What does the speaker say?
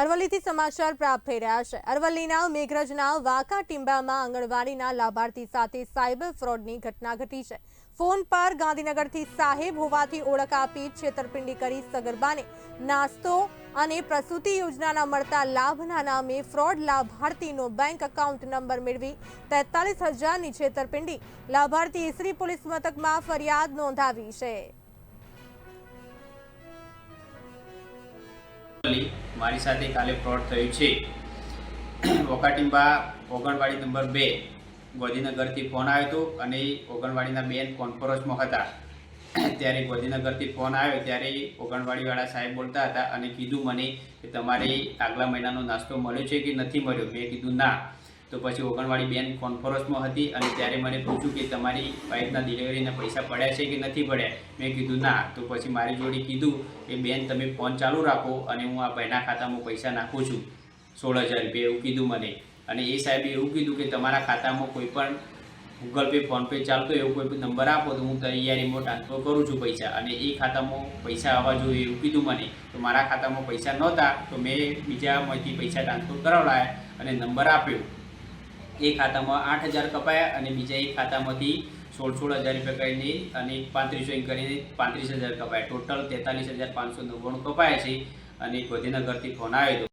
અરવલ્લીથી સમાચાર પ્રાપ્ત થઈ રહ્યા છે. અરવલ્લીના મેઘરજના વાંકા ટીંબામાં આંગણવાડીના લાભાર્થી સાથે સાયબર ફ્રોડની ઘટના ઘટી છે. ફોન પર ગાંધીનગરથી સાહેબ હોવાથી ઓળખ આપી છેતરપિંડી કરી સગર્ભાને નાસ્તો અને પ્રસૂતિ યોજનાના મળતા લાભના નામે ફ્રોડ લાભાર્થીનો બેંક એકાઉન્ટ નંબર મેળવી તેતાલીસ હજારની છેતરપિંડી. લાભાર્થી ઈસરી પોલીસ મથકમાં ફરિયાદ નોંધાવી છે. અલી, મારી સાથે કાલે ફ્રોડ થયું છે. વોકાટીંબા ઓગણવાડી નંબર બે ગોધીનગરથી ફોન આવ્યો હતો અને ઓગણવાડીના બેન કોન્ફરન્સમાં હતા. ત્યારે ગોધીનગરથી ફોન આવ્યો ત્યારે ઓગણવાડીવાળા સાહેબ બોલતા હતા અને કીધું મને કે તમારે આગલા મહિનાનો નાસ્તો મળ્યો છે કે નથી મળ્યો? મેં કીધું ના. તો પછી ઓગણવાડી બેન કોન્ફરન્સમાં હતી અને ત્યારે મને પૂછ્યું કે તમારી વાઈફના ડિલિવરીના પૈસા પડ્યા છે કે નથી પડ્યા? મેં કીધું, ના. તો પછી મારી જોડે કીધું કે, બેન, તમે ફોન ચાલુ રાખો અને હું આ ભાઈના ખાતામાં પૈસા નાખું છું. સોળ હજાર રૂપિયા એવું કીધું મને. અને એ સાહેબે એવું કીધું કે, તમારા ખાતામાં કોઈ પણ ગૂગલ પે ફોનપે ચાલતો એવો કોઈ નંબર આપો તો હું તૈયારીમાં ટ્રાન્સફર કરું છું પૈસા. અને એ ખાતામાં પૈસા આવવા જોઈએ એવું કીધું મને. તો મારા ખાતામાં પૈસા નહોતા તો મેં બીજામાંથી પૈસા ટ્રાન્સફર કરાવડાયા અને નંબર આપ્યો. એ ખાતામાં આઠ હજાર કપાયા અને બીજા એક ખાતામાંથી સોળ સોળ હજાર રૂપિયા કરીને અને પાંત્રીસો એમ કરીને પાંત્રીસ હજાર કપાયા. ટોટલ તેતાલીસ હજાર પાંચસો નવ્વાણું કપાયા છે અને ગોધીનગરથી ફોન આવ્યો હતો